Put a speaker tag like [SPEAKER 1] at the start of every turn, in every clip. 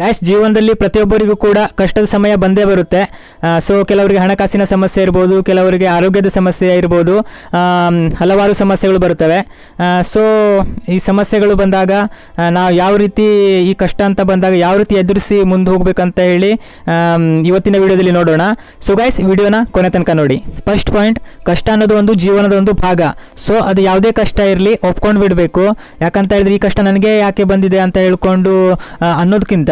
[SPEAKER 1] Guys ಜೀವನದಲ್ಲಿ ಪ್ರತಿಯೊಬ್ಬರಿಗೂ ಕೂಡ ಕಷ್ಟದ ಸಮಯ ಬಂದೇ ಬರುತ್ತೆ. ಸೊ ಕೆಲವರಿಗೆ ಹಣಕಾಸಿನ ಸಮಸ್ಯೆ ಇರ್ಬೋದು, ಕೆಲವರಿಗೆ ಆರೋಗ್ಯದ ಸಮಸ್ಯೆ ಇರ್ಬೋದು ಹಲವಾರು ಸಮಸ್ಯೆಗಳು ಬರುತ್ತವೆ. ಸೊ ಈ ಸಮಸ್ಯೆಗಳು ಬಂದಾಗ ನಾವು ಯಾವ ರೀತಿ ಈ ಕಷ್ಟ ಅಂತ ಬಂದಾಗ ಯಾವ ರೀತಿ ಎದುರಿಸಿ ಮುಂದೆ ಹೋಗಬೇಕಂತ ಹೇಳಿ ಇವತ್ತಿನ ವಿಡಿಯೋದಲ್ಲಿ ನೋಡೋಣ. ಸೊ ಗೈಸ್ ವಿಡಿಯೋನ ಕೊನೆ ತನಕ ನೋಡಿ. ಫಸ್ಟ್ ಪಾಯಿಂಟ್ ಕಷ್ಟ ಅನ್ನೋದು ಒಂದು ಜೀವನದ ಒಂದು ಭಾಗ. ಸೊ ಅದು ಯಾವುದೇ ಕಷ್ಟ ಇರಲಿ, ಒಪ್ಕೊಂಡು ಬಿಡಬೇಕು. ಯಾಕಂತ ಹೇಳಿದ್ರೆ ಈ ಕಷ್ಟ ನನಗೆ ಯಾಕೆ ಬಂದಿದೆ ಅಂತ ಹೇಳ್ಕೊಂಡು ಅನ್ನೋದಕ್ಕಿಂತ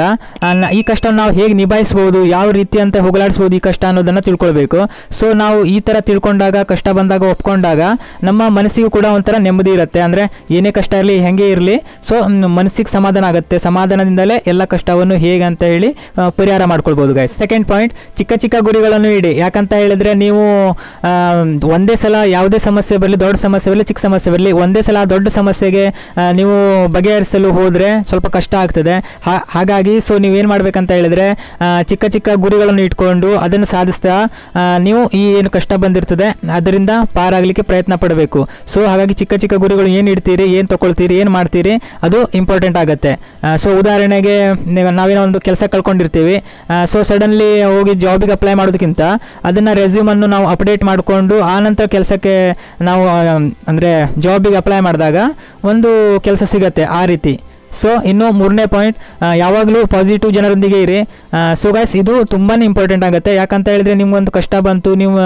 [SPEAKER 1] ಈ ಕಷ್ಟ ನಾವು ಹೇಗೆ ನಿಭಾಯಿಸ್ಬೋದು, ಯಾವ ರೀತಿ ಅಂತ ಹೋಗಲಾಡಿಸ್ಬೋದು ಈ ಕಷ್ಟ ಅನ್ನೋದನ್ನು ತಿಳ್ಕೊಳ್ಬೇಕು. ಸೊ ನಾವು ಈ ಥರ ತಿಳ್ಕೊಂಡಾಗ, ಕಷ್ಟ ಬಂದಾಗ ಒಪ್ಕೊಂಡಾಗ ನಮ್ಮ ಮನಸ್ಸಿಗೂ ಕೂಡ ಒಂಥರ ನೆಮ್ಮದಿ ಇರುತ್ತೆ. ಅಂದರೆ ಏನೇ ಕಷ್ಟ ಇರಲಿ, ಹೆಂಗೆ ಇರಲಿ ಸೊ ಮನಸ್ಸಿಗೆ ಸಮಾಧಾನ ಆಗುತ್ತೆ. ಸಮಾಧಾನದಿಂದಲೇ ಎಲ್ಲ ಕಷ್ಟವನ್ನು ಹೇಗೆ ಅಂತ ಹೇಳಿ ಪರಿಹಾರ ಮಾಡ್ಕೊಳ್ಬೋದು ಗೈಸ್ ಸೆಕೆಂಡ್ ಪಾಯಿಂಟ್ ಚಿಕ್ಕ ಚಿಕ್ಕ ಗುರಿಗಳನ್ನು ಇಡಿ. ಯಾಕಂತ ಹೇಳಿದ್ರೆ ನೀವು ಒಂದೇ ಸಲ ಯಾವುದೇ ಸಮಸ್ಯೆ ಬರಲಿ, ದೊಡ್ಡ ಸಮಸ್ಯೆ ಬರಲಿ, ಚಿಕ್ಕ ಸಮಸ್ಯೆ ಬರಲಿ, ಒಂದೇ ಸಲ ದೊಡ್ಡ ಸಮಸ್ಯೆಗೆ ನೀವು ಬಗೆಹರಿಸಲು ಹೋದರೆ ಸ್ವಲ್ಪ ಕಷ್ಟ ಆಗ್ತದೆ. ಹಾಗಾಗಿ ಸೊ ನೀವೇನು ಮಾಡ್ಬೇಕಂತ ಹೇಳಿದ್ರೆ ಚಿಕ್ಕ ಚಿಕ್ಕ ಗುರಿಗಳನ್ನು ಇಟ್ಕೊಂಡು ಅದನ್ನು ಸಾಧಿಸ್ತಾ ನೀವು ಈ ಏನು ಕಷ್ಟ ಬಂದಿರ್ತದೆ, ಅದರಿಂದ ಪಾರಾಗಲಿಕ್ಕೆ ಪ್ರಯತ್ನ ಪಡಬೇಕು. ಸೊ ಹಾಗಾಗಿ ಚಿಕ್ಕ ಚಿಕ್ಕ ಗುರಿಗಳು ಏನು ಇಡ್ತೀರಿ, ಏನು ತೊಗೊಳ್ತೀರಿ, ಏನು ಮಾಡ್ತೀರಿ, ಅದು ಇಂಪಾರ್ಟೆಂಟ್ ಆಗುತ್ತೆ. ಸೊ ಉದಾಹರಣೆಗೆ ನೀವು- ನಾವೇನೋ ಒಂದು ಕೆಲಸ ಕಳ್ಕೊಂಡಿರ್ತೀವಿ ಸೊ ಸಡನ್ಲಿ ಹೋಗಿ ಜಾಬಿಗೆ ಅಪ್ಲೈ ಮಾಡೋದಕ್ಕಿಂತ ಅದನ್ನು ರೆಸ್ಯೂಮನ್ನು ನಾವು ಅಪ್ಡೇಟ್ ಮಾಡಿಕೊಂಡು ಆನಂತರ ನಂತರ ಕೆಲಸಕ್ಕೆ ನಾವು ಅಂದರೆ ಜಾಬಿಗೆ ಅಪ್ಲೈ ಮಾಡಿದಾಗ ಒಂದು ಕೆಲಸ ಸಿಗತ್ತೆ ಆ ರೀತಿ. ಸೊ ಇನ್ನು ಮೂರನೇ ಪಾಯಿಂಟ್ ಯಾವಾಗಲೂ ಪಾಸಿಟಿವ್ ಜನರೊಂದಿಗೆ ಇರಿ. ಸೊ ಗೈಸ್ ಇದು ತುಂಬಾ ಇಂಪಾರ್ಟೆಂಟ್ ಆಗುತ್ತೆ. ಯಾಕಂತ ಹೇಳಿದ್ರೆ ನಿಮ್ಗೊಂದು ಕಷ್ಟ ಬಂತು, ನೀವು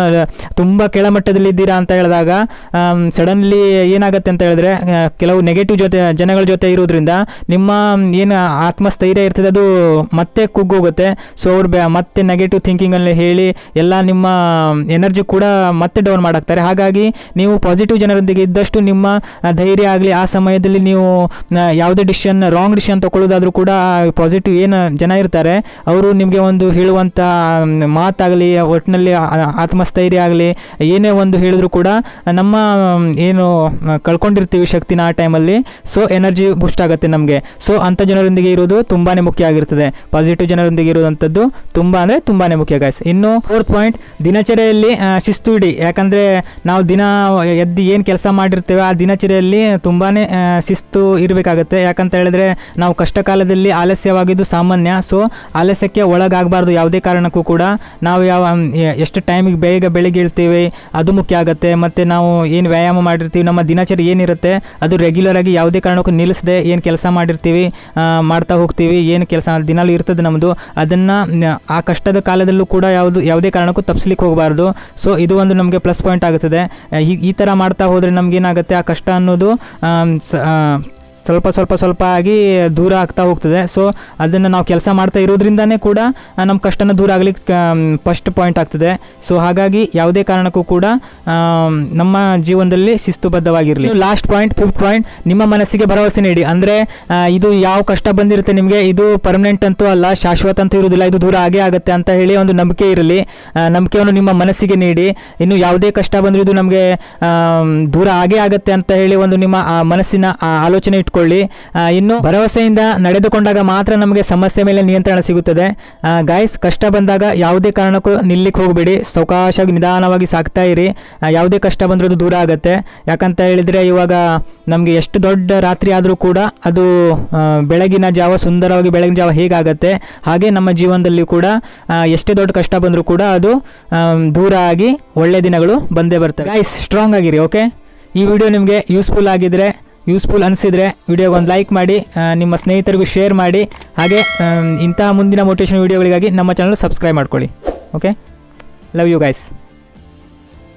[SPEAKER 1] ತುಂಬ ಕೆಳಮಟ್ಟದಲ್ಲಿ ಇದ್ದೀರಾ ಅಂತ ಹೇಳಿದಾಗ ಸಡನ್ಲಿ ಏನಾಗುತ್ತೆ ಅಂತ ಹೇಳಿದ್ರೆ ಕೆಲವು ನೆಗೆಟಿವ್ ಜೊತೆ, ಜನಗಳ ಜೊತೆ ಇರೋದ್ರಿಂದ ನಿಮ್ಮ, ಏನು ಆತ್ಮಸ್ಥೈರ್ಯ ಇರ್ತದೆ, ಅದು ಮತ್ತೆ ಕುಗ್ಗೋಗುತ್ತೆ. ಸೊ ಅವ್ರು ಮತ್ತೆ ನೆಗೆಟಿವ್ ಥಿಂಕಿಂಗಲ್ಲಿ ಹೇಳಿ, ಎಲ್ಲ ನಿಮ್ಮ ಎನರ್ಜಿ ಕೂಡ ಮತ್ತೆ ಡೌನ್ ಮಾಡಾಕ್ತಾರೆ. ಹಾಗಾಗಿ ನೀವು ಪಾಸಿಟಿವ್ ಜನರೊಂದಿಗೆ ಇದ್ದಷ್ಟು ನಿಮ್ಮ ಧೈರ್ಯ ಆಗಲಿ, ಆ ಸಮಯದಲ್ಲಿ ನೀವು ಯಾವುದೇ ಡಿಸಿಷನ್ ರಾಂಗ್ ಡಿಸಿಷನ್ ತಗೊಳ್ಳೋದಾದ್ರೂ ಕೂಡ ಪಾಸಿಟಿವ್ ಏನು ಜನ ಇರ್ತಾರೆ, ಅವರು ನಿಮಗೆ ಒಂದು ಹೇಳುವಂಥ ಮಾತಾಗಲಿ ಒಟ್ಟಿನಲ್ಲಿ ಆತ್ಮಸ್ಥೈರ್ಯ ಆಗಲಿ, ಏನೇ ಒಂದು ಹೇಳಿದ್ರು ಕೂಡ ನಮ್ಮ ಏನು ಕಳ್ಕೊಂಡಿರ್ತೀವಿ ಶಕ್ತಿನ ಆ ಟೈಮಲ್ಲಿ ಸೊ ಎನರ್ಜಿ ಬೂಸ್ಟ್ ಆಗುತ್ತೆ ನಮಗೆ. ಸೊ ಅಂಥ ಜನರೊಂದಿಗೆ ಇರೋದು ತುಂಬಾ ಮುಖ್ಯ ಆಗಿರ್ತದೆ. ಪಾಸಿಟಿವ್ ಜನರೊಂದಿಗೆ ಇರುವಂಥದ್ದು ತುಂಬ ಅಂದರೆ ತುಂಬಾ ಮುಖ್ಯ ಗಾಯ್ಸ್ ಇನ್ನು ಫೋರ್ತ್ ಪಾಯಿಂಟ್ ದಿನಚರಿಯಲ್ಲಿ ಶಿಸ್ತು ಇಡಿ. ಯಾಕಂದರೆ ನಾವು ದಿನ ಎದ್ದು ಏನು ಕೆಲಸ ಮಾಡಿರ್ತೇವೆ, ಆ ದಿನಚರಿಯಲ್ಲಿ ತುಂಬಾ ಶಿಸ್ತು ಇರಬೇಕಾಗುತ್ತೆ. ಯಾಕಂತ ಹೇಳಿದ್ರೆ ನಾವು ಕಷ್ಟ ಕಾಲದಲ್ಲಿ ಆಲಸ್ಯವಾಗಿದ್ದು ಸಾಮಾನ್ಯ. ಸೊ ಆಲಸ್ಯಕ್ಕೆ ಒಳಗಾಗಬಾರ್ದು. ಯಾವುದೇ ಕಾರಣಕ್ಕೂ ಕೂಡ ನಾವು ಯಾವ ಎಷ್ಟು ಟೈಮಿಗೆ ಬೇಗ ಬೆಳಿಗ್ಗೆ ಇಳ್ತೀವಿ, ಅದು ಮುಖ್ಯ ಆಗುತ್ತೆ. ಮತ್ತು ನಾವು ಏನು ವ್ಯಾಯಾಮ ಮಾಡಿರ್ತೀವಿ, ನಮ್ಮ ದಿನಚರಿ ಏನಿರುತ್ತೆ, ಅದು ರೆಗ್ಯುಲರ್ ಆಗಿ ಯಾವುದೇ ಕಾರಣಕ್ಕೂ ನಿಲ್ಲಿಸದೆ ಏನು ಕೆಲಸ ಮಾಡಿರ್ತೀವಿ ಮಾಡ್ತಾ ಹೋಗ್ತೀವಿ, ಏನು ಕೆಲಸ ದಿನಾಲು ಇರ್ತದೆ ನಮ್ಮದು ಅದನ್ನು ಆ ಕಷ್ಟದ ಕಾಲದಲ್ಲೂ ಕೂಡ ಯಾವುದು, ಯಾವುದೇ ಕಾರಣಕ್ಕೂ ತಪ್ಪಿಸ್ಲಿಕ್ಕೆ ಹೋಗಬಾರ್ದು. ಸೊ ಇದು ಒಂದು ನಮಗೆ ಪ್ಲಸ್ ಪಾಯಿಂಟ್ ಆಗುತ್ತದೆ ಈ ಈ ಥರ ಮಾಡ್ತಾ ಹೋದರೆ ನಮಗೇನಾಗುತ್ತೆ ಆ ಕಷ್ಟ ಅನ್ನೋದು ಸ್ವಲ್ಪ ಸ್ವಲ್ಪ ಸ್ವಲ್ಪ ಆಗಿ ದೂರ ಆಗ್ತಾ ಹೋಗ್ತದೆ. ಸೊ ಅದನ್ನು ನಾವು ಕೆಲಸ ಮಾಡ್ತಾ ಇರೋದ್ರಿಂದನೇ ಕೂಡ ನಮ್ಮ ಕಷ್ಟನ ದೂರ ಆಗಲಿಕ್ಕೆ ಫಸ್ಟ್ ಪಾಯಿಂಟ್ ಆಗ್ತದೆ. ಸೊ ಹಾಗಾಗಿ ಯಾವುದೇ ಕಾರಣಕ್ಕೂ ಕೂಡ ನಮ್ಮ ಜೀವನದಲ್ಲಿ ಶಿಸ್ತುಬದ್ಧವಾಗಿರಲಿ. ಲಾಸ್ಟ್ ಪಾಯಿಂಟ್ ಫಿಫ್ತ್ ಪಾಯಿಂಟ್ ನಿಮ್ಮ ಮನಸ್ಸಿಗೆ ಭರವಸೆ ನೀಡಿ. ಅಂದರೆ ಇದು ಯಾವ ಕಷ್ಟ ಬಂದಿರುತ್ತೆ ನಿಮಗೆ, ಇದು ಪರ್ಮನೆಂಟ್ ಅಂತೂ ಅಲ್ಲ, ಶಾಶ್ವತ ಅಂತೂ ಇರುವುದಿಲ್ಲ, ಇದು ದೂರ ಆಗೇ ಆಗುತ್ತೆ ಅಂತ ಹೇಳಿ ಒಂದು ನಂಬಿಕೆ ಇರಲಿ. ನಂಬಿಕೆಯನ್ನು ನಿಮ್ಮ ಮನಸ್ಸಿಗೆ ನೀಡಿ. ಇನ್ನು ಯಾವುದೇ ಕಷ್ಟ ಬಂದರೂ ಇದು ನಮಗೆ ದೂರ ಆಗೇ ಆಗುತ್ತೆ ಅಂತ ಹೇಳಿ ಒಂದು ನಿಮ್ಮ ಮನಸ್ಸಿನ ಆಲೋಚನೆ ಇಟ್ಕೊಳ್ಳಿ ಆ, ಇನ್ನು ಭರವಸೆಯಿಂದ ನಡೆದುಕೊಂಡಾಗ ಮಾತ್ರ ನಮಗೆ ಸಮಸ್ಯೆ ಮೇಲೆ ನಿಯಂತ್ರಣ ಸಿಗುತ್ತದೆ. ಗಾಯ್ಸ್ ಕಷ್ಟ ಬಂದಾಗ ಯಾವುದೇ ಕಾರಣಕ್ಕೂ ನಿಲ್ಲಿಕ್ಕೆ ಹೋಗಬೇಡಿ. ಸಾವಕಾಶವಾಗಿ ನಿಧಾನವಾಗಿ ಸಾಕ್ತಾ ಇರಿ. ಯಾವುದೇ ಕಷ್ಟ ಬಂದರೂ ದೂರ ಆಗುತ್ತೆ. ಯಾಕಂತ ಹೇಳಿದರೆ ಇವಾಗ ನಮಗೆ ಎಷ್ಟು ದೊಡ್ಡ ರಾತ್ರಿ ಆದರೂ ಕೂಡ ಅದು ಬೆಳಗಿನ ಜಾವ ಸುಂದರವಾಗಿ ಬೆಳಗಿನ ಜಾವ ಹೇಗಾಗತ್ತೆ ಹಾಗೆ ನಮ್ಮ ಜೀವನದಲ್ಲಿ ಕೂಡ ಎಷ್ಟೇ ದೊಡ್ಡ ಕಷ್ಟ ಬಂದರೂ ಕೂಡ ಅದು ದೂರ ಆಗಿ ಒಳ್ಳೆ ದಿನಗಳು ಬಂದೇ ಬರ್ತವೆ. ಗಾಯ್ಸ್ ಸ್ಟ್ರಾಂಗ್ ಆಗಿರಿ ಓಕೆ ಈ ವಿಡಿಯೋ ನಿಮಗೆ ಯೂಸ್ಫುಲ್ ಆಗಿದ್ರೆ ಯೂಸ್ಫುಲ್ ಅನಿಸಿದರೆ ವಿಡಿಯೋಗೆ ಒಂದು ಲೈಕ್ ಮಾಡಿ ನಿಮ್ಮ ಸ್ನೇಹಿತರಿಗೂ ಶೇರ್ ಮಾಡಿ, ಹಾಗೆ ಇಂತಹ ಮುಂದಿನ ಮೋಟಿವೇಶನ್ ವಿಡಿಯೋಗಳಿಗಾಗಿ ನಮ್ಮ ಚಾನಲ್ ಸಬ್ಸ್ಕ್ರೈಬ್ ಮಾಡ್ಕೊಳ್ಳಿ. Okay love you guys